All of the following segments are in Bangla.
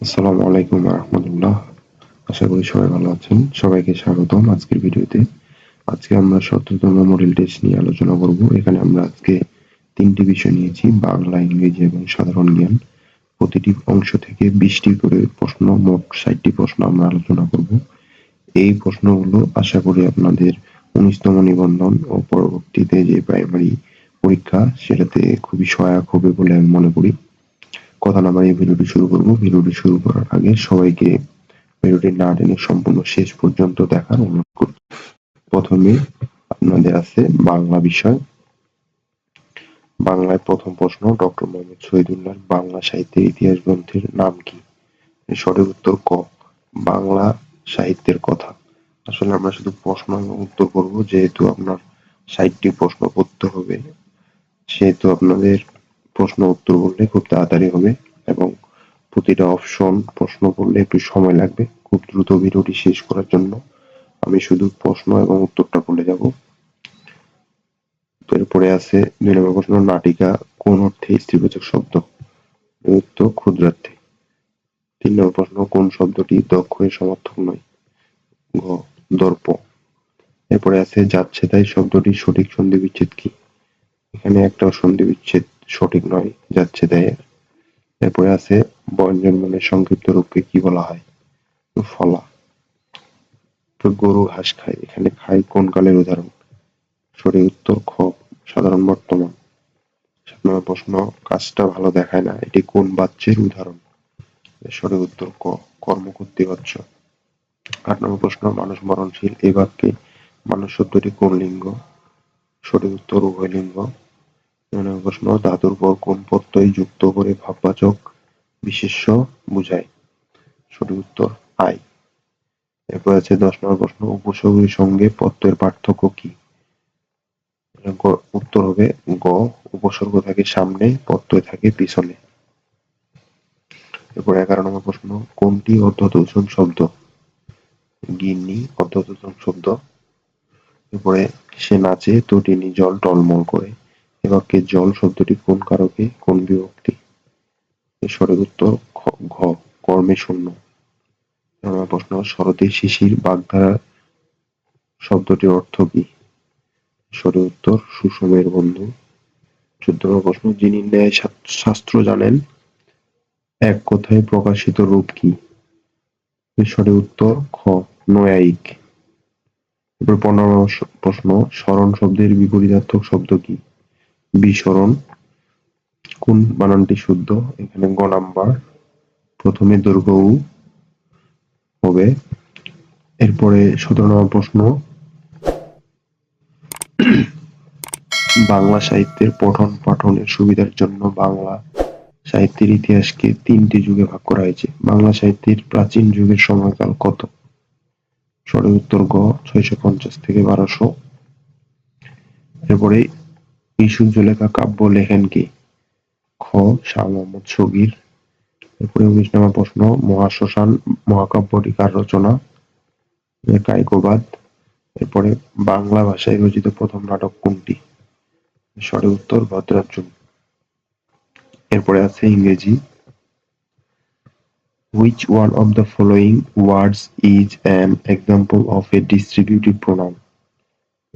আসসালামু আলাইকুম রহমতুল্লাহ। আশা করি সবাই ভালো আছেন। সবাইকে স্বাগতম আজকের ভিডিওতে। আজকে আমরা সতেরোতম মডেল টেস্ট নিয়ে আলোচনা করব। এখানে আমরা আজকে তিনটি বিষয় নিয়েছি, বাংলা, ইংরেজি এবং সাধারণ জ্ঞান। প্রতিটি অংশ থেকে বিশটি করে প্রশ্ন, মোট ষাটটি প্রশ্ন আমরা আলোচনা করব। এই প্রশ্নগুলো আশা করি আপনাদের উনিশতম নিবন্ধন ও পরবর্তীতে যে প্রাইমারি পরীক্ষা, সেটাতে খুবই সহায়ক হবে বলে আমি মনে করি। কথা না বাড়িয়ে ভিডিওটি শুরু করব। ভিডিওটি শুরু করার আগে সবাইকে ভিডিওটি না টেনে সম্পূর্ণ শেষ পর্যন্ত দেখার অনুরোধ করব প্রথমে আপনাদের আছে বাংলা বিষয়। বাংলায় প্রথম প্রশ্ন, ডক্টর মোহাম্মদ শহীদুল্লাহ, বাংলা সাহিত্যের ইতিহাস গ্রন্থের নাম কি? সঠিক উত্তর ক। বাংলা সাহিত্যের কথা। আসলে আমরা শুধু প্রশ্ন উত্তর করব, যেহেতু আপনার ষাটটি প্রশ্ন করতে হবে, সেহেতু আপনাদের প্রশ্ন উত্তর বললে খুব তাড়াতাড়ি হবে এবং প্রতিটা অপশন প্রশ্ন করলে একটু সময় লাগবে। খুব দ্রুত ভিডিওটি শেষ করার জন্য আমি শুধু প্রশ্ন এবং উত্তরটা বলে যাব। এরপরে আছে দুই নম্বর প্রশ্ন, নাটিকা কোন অর্থে স্ত্রীবাচক শব্দ? উত্তর ক্ষুদ্রার্থে। তিন নম্বর প্রশ্ন, কোন শব্দটি দক্ষ সমর্থক নয়? ঘ, দর্প। এরপরে আছে যাচ্ছে তাই শব্দটির সঠিক সন্ধি বিচ্ছেদ কি? এখানে একটা সন্ধি বিচ্ছেদ সঠিক নয়, যাচ্ছে তাই এরপরে আছে বঞ্জন মানে সংক্ষিপ্ত রূপকে কি বলা হয়? ফলা। তো গরু ঘাস খায়। এখানে খায় কোন কালের উদাহরণ? সঠিক উত্তর খ সাধারণ বর্তমান। সাত প্রশ্ন, কাজটা ভালো দেখায় না, এটি কোন বাচ্চের উদাহরণ? সঠিক উত্তর, ক কর্মকর্তী বাচ্চ আট নম্বর প্রশ্ন, মানুষ মরণশীল, এই বাক্যে মানুষ শব্দটি কোন লিঙ্গ? সঠিক উত্তর, উভয় লিঙ্গ। নয় প্রশ্ন, ধাতুর পর কোন প্রত্যয় যুক্ত করে ভাববাচক বিশেষ্য বুঝায়? সঠিক উত্তর, আই। এরপর আছে দশ নম্বর প্রশ্ন, উপসর্গের সঙ্গে প্রত্যয়ের পার্থক্য কি? উত্তর হবে গ, উপসর্গ থাকে সামনে প্রত্যয় থাকে পিছনে। এরপর এগারো নম্বর প্রশ্ন, কোনটি অর্ধতোষণ শব্দ? গিন্নি, অর্ধতোষণ শব্দ। এরপরে সে নাচে, তটিনী জল টলমল করে। বাক্যে জল শব্দটি কোন কারকে, কোন বিভক্তি? সঠিক উত্তর ঘ কর্মে শূন্য। প্রশ্ন, শরতে শিশির বাগধারা শব্দটির অর্থ কি? সঠিক উত্তর সুষমের বন্ধু। চোদ্দ প্রশ্ন, যিনি ন্যায় শাস্ত্র জানেন, এক কথায় প্রকাশিত রূপ কি? সঠিক উত্তর খ নয়ায়িক। পনেরো প্রশ্ন, স্মরণ শব্দের বিপরীতার্থক শব্দ কি? বিস্মরণ কোন বানানটি শুদ্ধ? এখানে গ নাম্বার। প্রথমে দৈর্ঘ্য উ হবে। এরপরে সতেরো নম্বর প্রশ্ন। বাংলা সাহিত্যের পঠন পাঠনের সুবিধার জন্য বাংলা সাহিত্যের ইতিহাসকে তিনটি যুগে ভাগ করা হয়েছে। বাংলা সাহিত্যের প্রাচীন যুগের সময়কাল কত? সঠিক উত্তর গ, ছয়শো পঞ্চাশ থেকে বারোশো। এরপরে এই সূর্য লেখা কাব্য লেখেন কি? খ, শাহ মোহাম্মদ সগির এরপরে উনিশ নম্বর প্রশ্ন, মহাশ্মশান মহাকাব্যটি কার রচনা। কায়কোবাদ এরপরে বাংলা ভাষায় রচিত প্রথম নাটক কোনটি? সঠিক উত্তর ভদ্রার্জুন এরপরে আছে ইংরেজি। Which one of the following words is an example of a distributive pronoun?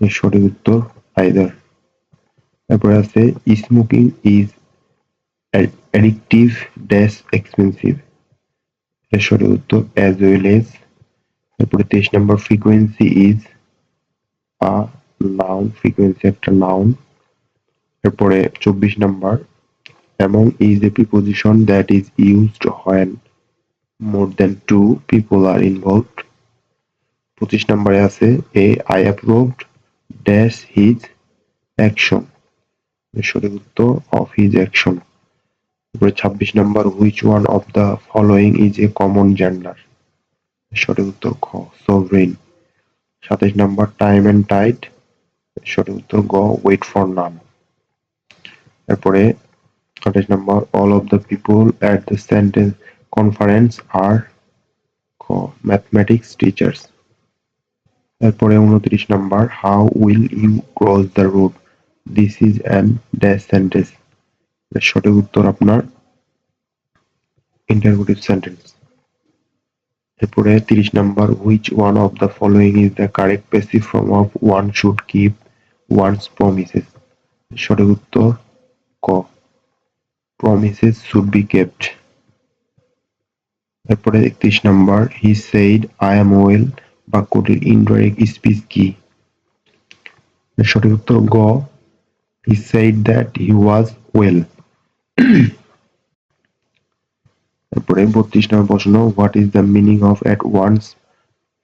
এর সঠিক উত্তর, either. এরপরে আছে স্মোকিং ইজ dash expensive এর সঠিক উত্তর, as well as এরপরে তেইশ নম্বর frequency is a noun frequency একটা নাউন এরপরে চব্বিশ number, among is a preposition that is used when more than two people are involved পঁচিশ নম্বরে আছে a I approved dash his action সঠিক উত্তর অফ হিজ অ্যাকশন এরপরে ছাব্বিশ নম্বর which one of the following is a common gender সঠিক উত্তর খ সোভরেন সাতাইশ নম্বর টাইম অ্যান্ড টাইট সঠিক উত্তর গ ওয়েট ফর নাম এরপরে আঠাশ নম্বর all of the people at the sentence conference আর খ ম্যাথমেটিক্স টিচার্স এরপরে উনত্রিশ নম্বর how will you cross the road this is an dash sentence সঠিক উত্তর আপনার ইন্টারোগেটিভ সেন্টেন্স এরপরে তিরিশ number which one of the following is the correct passive form of one should keep one's promises সঠিক উত্তর, ক। প্রমিসেস শুড বি কেপ্ট এরপরে একত্রিশ number he said I am well বাক্যটির ইনডাইরেক্ট স্পিচ কি? সঠিক উত্তর গ। হি said that he was well. তারপরে বত্রিশ নম্বর প্রশ্ন what is the meaning of at one's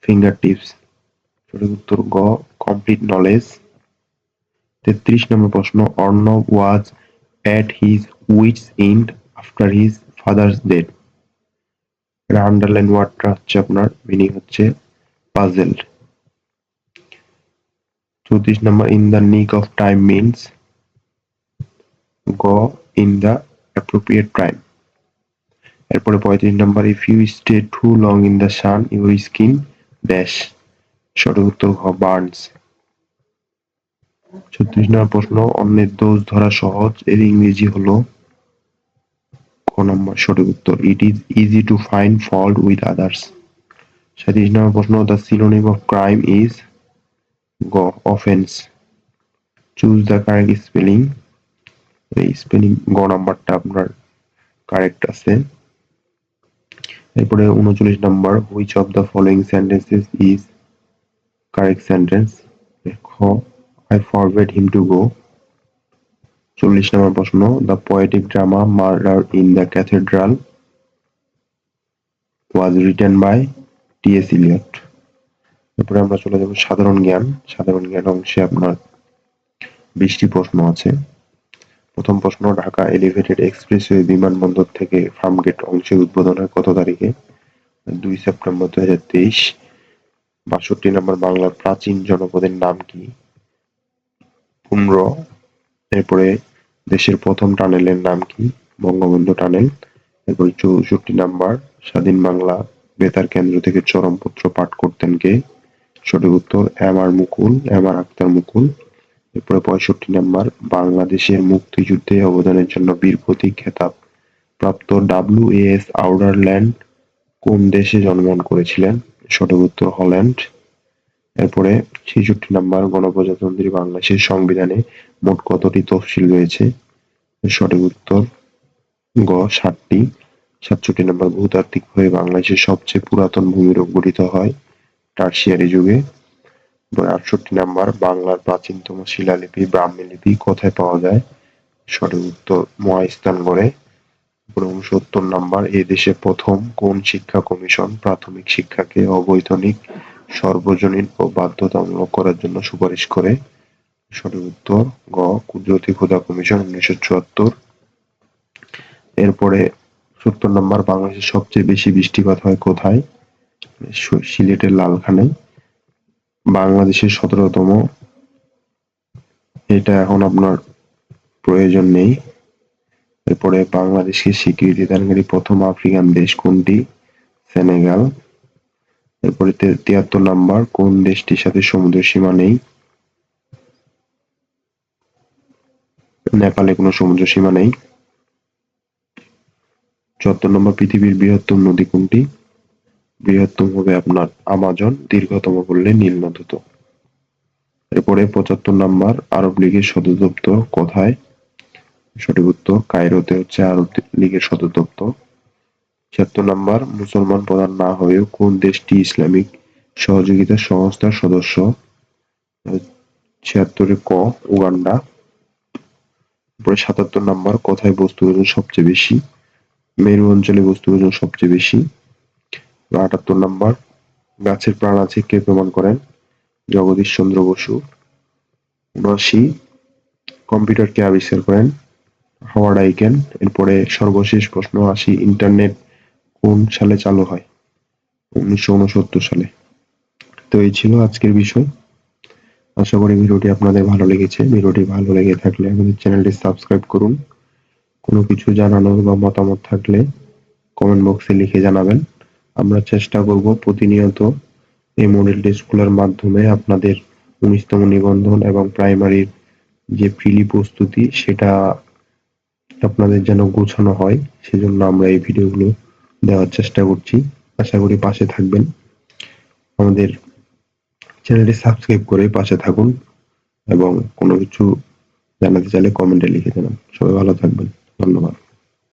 finger tips সঠিক উত্তর গ কমপ্লিট নলেজ তেত্রিশ নম্বর প্রশ্ন Arnab was at his wits end after his father's death এটা আন্ডারলাইন ওয়ার্ডটা হচ্ছে আপনার মিনিং হচ্ছে পাজেল চৌত্রিশ নম্বর in the nick of time means গ ইন দ্য অ্যাপ্রোপ্রিয়েট টাইম এরপরে পঁয়ত্রিশ নম্বর if you stay too long in the sun your skin dash সঠিক উত্তর হ বার্নস ছত্রিশ নম্বর প্রশ্ন, অন্যের দোষ ধরা সহজ, এর ইংরেজি হলো ক নম্বর, সঠিক উত্তর। It is easy to find fault with others সাঁত্রিশ নম্বর প্রশ্ন the synonym of crime is গ offence choose the correct spelling এই স্পেলিং গ নাম্বারটা আপনার কারেক্ট আছে। এরপরে উনচল্লিশ number which of the following sentences is correct sentence খ I forward him to go চল্লিশ নম্বর প্রশ্ন the poetic drama murder in the cathedral was written by T S Eliot এরপরে আমরা চলে যাব সাধারণ জ্ঞান। সাধারণ জ্ঞান অংশে আপনার বিশটি প্রশ্ন আছে। প্রথম প্রশ্ন, ঢাকা এলিভেটেড এক্সপ্রেসওয়ে বিমানবন্দর থেকে ফার্মগেট অংশের উদ্বোধন হয় কত তারিখে? দুই সেপ্টেম্বর দুই হাজার তেইশ। বাষট্টি নম্বর বাংলার প্রাচীন জনপদের নাম কি? পুম্র এরপরে দেশের প্রথম টানেলের নাম কি? বঙ্গবন্ধু টানেল। এরপরে চৌষট্টি নাম্বার স্বাধীন বাংলা বেতার কেন্দ্র থেকে চরমপত্র পাঠ করতেন কে? সঠিক উত্তর, M R Mukul, M R Akhtar Mukul. এরপরে পঁয়ষট্টি নাম্বার, বাংলাদেশের মুক্তিযুদ্ধে অবদানের জন্য বীর প্রতীক খেতাব প্রাপ্ত ডাব্লিউ এস আউডারল্যান্ড কোন দেশে জন্মগ্রহণ করেছিলেন? সঠিক উত্তর হল্যান্ড। এরপরে ছেষট্টি নাম্বার, গণপ্রজাতন্ত্রী বাংলাদেশের সংবিধানে মোট কতটি তফসিল রয়েছে? সঠিক উত্তর গ, ষাটটি। সাতষট্টি নম্বর, ভূতাত্ত্বিকভাবে বাংলাদেশের সবচেয়ে পুরাতন ভূমিরূপ গঠিত হয় টার্সিয়ারি যুগে। আটষট্টি নাম্বার বাংলার প্রাচীনতম শিলালিপি ব্রাহ্মী লিপি কোথায় পাওয়া যায়? সঠিক উত্তর মহাস্থানগড়ে। উনসত্তর নাম্বার, এ দেশে প্রথম কোন শিক্ষা কমিশন প্রাথমিক শিক্ষাকে অবৈতনিক, সর্বজনীন ও বাধ্যতামূলক করার জন্য সুপারিশ করে? সঠিক উত্তর গ, কুদরতি ক্ষুদা কমিশন উনিশশো চুয়াত্তর। এরপরে সত্তর নম্বর, বাংলাদেশের সবচেয়ে বেশি বৃষ্টিপাত হয় কোথায়? সিলেটের লালখানে। বাংলাদেশের সতেরোতম। এটা এখন আপনার প্রয়োজন নেই। এরপরে বাংলাদেশকে স্বীকৃতি দানকারী প্রথম আফ্রিকান দেশ কোনটি? সেনেগাল। এরপরে তিয়াত্তর নাম্বার, কোন দেশটির সাথে সমুদ্র সীমা নেই? নেপালে কোনো সমুদ্র সীমা নেই। চুয়াত্তর নম্বর, পৃথিবীর বৃহত্তম নদী কোনটি? বৃহত্তম হবে আপনার আমাজন দীর্ঘতম বললে নীল নদত এরপরে পঁচাত্তর নাম্বার, আরব লীগের সদর দপ্তর কোথায়? সঠিক উত্তর, কায়রোতে হচ্ছে আরব লীগের সদর দপ্তর ছিয়াত্তর নাম্বার, মুসলমান প্রধান না হয়েও কোন দেশটি ইসলামিক সহযোগিতা সংস্থার সদস্য? ছিয়াত্তরে ক, উগান্ডা। তারপরে সাতাত্তর নাম্বার, কোথায় বস্তুর ওজন সবচেয়ে বেশি? মেরু অঞ্চলে বস্তুর ওজন সবচেয়ে বেশি। আটাত্তর নাম্বার। গাছের প্রাণ আছে কে প্রমাণ করেন? জগদীশ চন্দ্র বসু। উনআশি কম্পিউটার কে আবিষ্কার করেন? Howard Aiken. এরপরে সর্বশেষ প্রশ্ন আসি, ইন্টারনেট কোন সালে চালু হয়? উনিশশো উনসত্তর সালে। তো এই ছিল আজকের বিষয়। আশা করি ভিডিওটি আপনাদের ভালো লেগেছে। ভিডিওটি ভালো লেগে থাকলে আমাদের চ্যানেলটি সাবস্ক্রাইব করুন। কোনো কিছু জানানোর বা মতামত থাকলে কমেন্ট বক্সে লিখে জানাবেন। আমরা চেষ্টা করব প্রতিনিয়ত এই মডেল টেস্টগুলোর মাধ্যমে আপনাদের উনিশতম নিবন্ধন এবং প্রাইমারির যে প্রিলি প্রস্তুতি সেটা আপনাদের যেন গোছানো হয়, সেজন্য আমরা এই ভিডিওগুলো দেওয়ার চেষ্টা করছি। আশা করি পাশে থাকবেন। আমাদের চ্যানেলটি সাবস্ক্রাইব করে পাশে থাকুন এবং কোনো কিছু জানাতে চাইলে কমেন্টে লিখে জানান। সবাই ভালো থাকবেন। ধন্যবাদ।